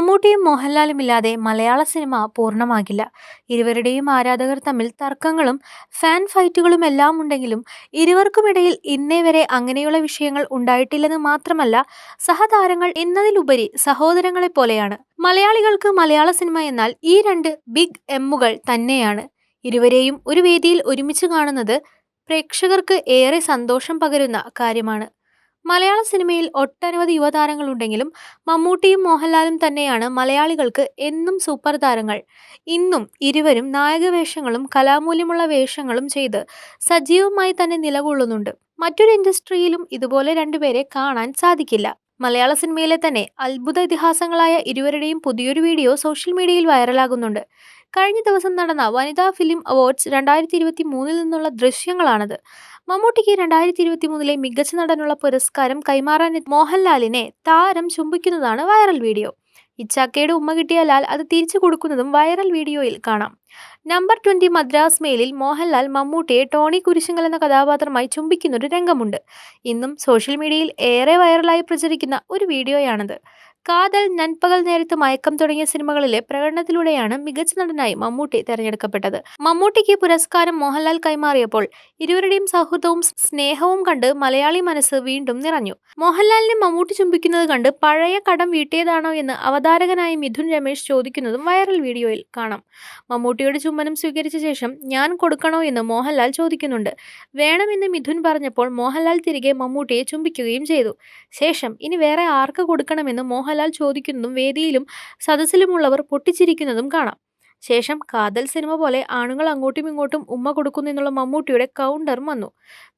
മമ്മൂട്ടിയും മോഹൻലാലും ഇല്ലാതെ മലയാള സിനിമ പൂർണമാകില്ല. ഇരുവരുടെയും ആരാധകർ തമ്മിൽ തർക്കങ്ങളും ഫാൻ ഫൈറ്റുകളും എല്ലാം ഉണ്ടെങ്കിലും ഇരുവർക്കുമിടയിൽ ഇന്നേ വരെ അങ്ങനെയുള്ള വിഷയങ്ങൾ ഉണ്ടായിട്ടില്ലെന്ന് മാത്രമല്ല സഹതാരങ്ങൾ എന്നതിലുപരി സഹോദരങ്ങളെ പോലെയാണ് മലയാളികൾക്ക് മലയാള സിനിമ എന്നാൽ ഈ രണ്ട് ബിഗ് എമ്മുകൾ തന്നെയാണ്. ഇരുവരെയും ഒരു വേദിയിൽ ഒരുമിച്ച് കാണുന്നത് പ്രേക്ഷകർക്ക് ഏറെ സന്തോഷം പകരുന്ന കാര്യമാണ്. മലയാള സിനിമയിൽ ഒട്ടനവധി യുവതാരങ്ങളുണ്ടെങ്കിലും മമ്മൂട്ടിയും മോഹൻലാലും തന്നെയാണ് മലയാളികൾക്ക് എന്നും സൂപ്പർ താരങ്ങൾ. ഇന്നും ഇരുവരും നായകവേഷങ്ങളും കലാമൂല്യമുള്ള വേഷങ്ങളും ചെയ്ത് സജീവമായി തന്നെ നിലകൊള്ളുന്നുണ്ട്. മറ്റൊരു ഇൻഡസ്ട്രിയിലും ഇതുപോലെ രണ്ടുപേരെ കാണാൻ സാധിക്കില്ല. മലയാള സിനിമയിലെ തന്നെ അത്ഭുത ഇതിഹാസങ്ങളായ ഇരുവരുടെയും പുതിയൊരു വീഡിയോ സോഷ്യൽ മീഡിയയിൽ വൈറലാകുന്നുണ്ട്. കഴിഞ്ഞ ദിവസം നടന്ന വനിതാ ഫിലിം അവാർഡ്സ് രണ്ടായിരത്തി ഇരുപത്തി മൂന്നിൽ നിന്നുള്ള ദൃശ്യങ്ങളാണത്. മമ്മൂട്ടിക്ക് രണ്ടായിരത്തി ഇരുപത്തി മൂന്നിലെ മികച്ച നടനുള്ള പുരസ്കാരം കൈമാറാൻ മോഹൻലാലിനെ താരം ചുംബിക്കുന്നതാണ് വൈറൽ വീഡിയോ. ഇച്ചാക്കയുടെ ഉമ്മ കിട്ടിയ ലാൽ അത് തിരിച്ചു കൊടുക്കുന്നതും വൈറൽ വീഡിയോയിൽ കാണാം. നമ്പർ ട്വന്റി മദ്രാസ് മെയിലിൽ മോഹൻലാൽ മമ്മൂട്ടിയെ ടോണി കുരിശുങ്കൽ എന്ന കഥാപാത്രമായി ചുംബിക്കുന്നൊരു രംഗമുണ്ട്. ഇന്നും സോഷ്യൽ മീഡിയയിൽ ഏറെ വൈറലായി പ്രചരിക്കുന്ന ഒരു വീഡിയോയാണത്. കാതൽ നൻപകൽ നേരത്ത് മയക്കം തുടങ്ങിയ സിനിമകളിലെ പ്രകടനത്തിലൂടെയാണ് മികച്ച നടനായി മമ്മൂട്ടി തെരഞ്ഞെടുക്കപ്പെട്ടത്. മമ്മൂട്ടിക്ക് പുരസ്കാരം മോഹൻലാൽ കൈമാറിയപ്പോൾ ഇരുവരുടെയും സൗഹൃദവും സ്നേഹവും കണ്ട് മലയാളി മനസ്സ് വീണ്ടും നിറഞ്ഞു. മോഹൻലാലിനെ മമ്മൂട്ടി ചുംബിക്കുന്നത് കണ്ട് പഴയ കടം വീട്ടിയതാണോ എന്ന് അവതാരകനായ മിഥുൻ രമേശ് ചോദിക്കുന്നതും വൈറൽ വീഡിയോയിൽ കാണാം. മമ്മൂട്ടിയുടെ ചുംബനം സ്വീകരിച്ച ശേഷം ഞാൻ കൊടുക്കണോ എന്ന് മോഹൻലാൽ ചോദിക്കുന്നുണ്ട്. വേണമെന്ന് മിഥുൻ പറഞ്ഞപ്പോൾ മോഹൻലാൽ തിരികെ മമ്മൂട്ടിയെ ചുംബിക്കുകയും ചെയ്തു. ശേഷം ഇനി വേറെ ആർക്ക് കൊടുക്കണമെന്ന് മോഹൻ മോഹൻലാൽ ചോദിക്കുന്നതും വേദിയിലും സദസ്സിലുമുള്ളവർ പൊട്ടിച്ചിരിക്കുന്നതും കാണാം. ശേഷം കാതൽ സിനിമ പോലെ ആണുങ്ങൾ അങ്ങോട്ടും ഇങ്ങോട്ടും ഉമ്മ കൊടുക്കുന്നെന്നുള്ള മമ്മൂട്ടിയുടെ കൗണ്ടറും വന്നു.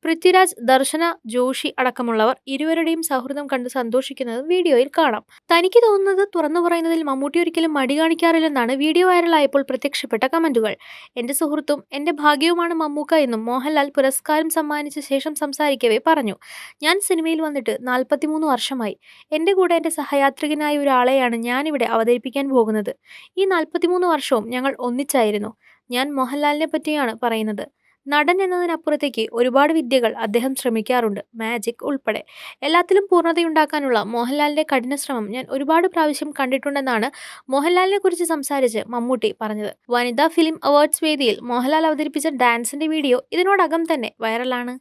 പൃഥ്വിരാജ് ദർശന ജോഷി അടക്കമുള്ളവർ ഇരുവരുടെയും സൗഹൃദം കണ്ട് സന്തോഷിക്കുന്നത് വീഡിയോയിൽ കാണാം. തനിക്ക് തോന്നുന്നത് തുറന്നു പറയുന്നതിൽ മമ്മൂട്ടി ഒരിക്കലും മടി കാണിക്കാറില്ലെന്നാണ് വീഡിയോ വൈറലായപ്പോൾ പ്രത്യക്ഷപ്പെട്ട കമന്റുകൾ. എന്റെ സുഹൃത്തും എന്റെ ഭാഗ്യവുമാണ് മമ്മൂക്ക എന്നും മോഹൻലാൽ പുരസ്കാരം സമ്മാനിച്ച ശേഷം സംസാരിക്കവേ പറഞ്ഞു. ഞാൻ സിനിമയിൽ വന്നിട്ട് നാൽപ്പത്തിമൂന്ന് വർഷമായി. എന്റെ കൂടെ എന്റെ സഹയാത്രികനായ ഒരാളെയാണ് ഞാനിവിടെ അവതരിപ്പിക്കാൻ പോകുന്നത്. ഈ നാൽപ്പത്തിമൂന്ന് വർഷവും ഞങ്ങൾ ഒന്നിച്ചായിരുന്നു. ഞാൻ മോഹൻലാലിനെ പറ്റിയാണ് പറയുന്നത്. നടൻ എന്നതിനപ്പുറത്തേക്ക് ഒരുപാട് വിദ്യകൾ അദ്ദേഹം ശ്രമിക്കാറുണ്ട്. മാജിക് ഉൾപ്പെടെ. എല്ലാത്തിലും പൂർണതയുണ്ടാക്കാനുള്ള മോഹൻലാലിന്റെ കഠിനശ്രമം ഞാൻ ഒരുപാട് പ്രാവശ്യം കണ്ടിട്ടുണ്ടെന്നാണ് മോഹൻലാലിനെ കുറിച്ച് സംസാരിച്ച് മമ്മൂട്ടി പറഞ്ഞത്. വനിതാ ഫിലിം അവാർഡ്സ് വേദിയിൽ മോഹൻലാൽ അവതരിപ്പിച്ച ഡാൻസിന്റെ വീഡിയോ ഇതിനോടകം തന്നെ വൈറലാണ്.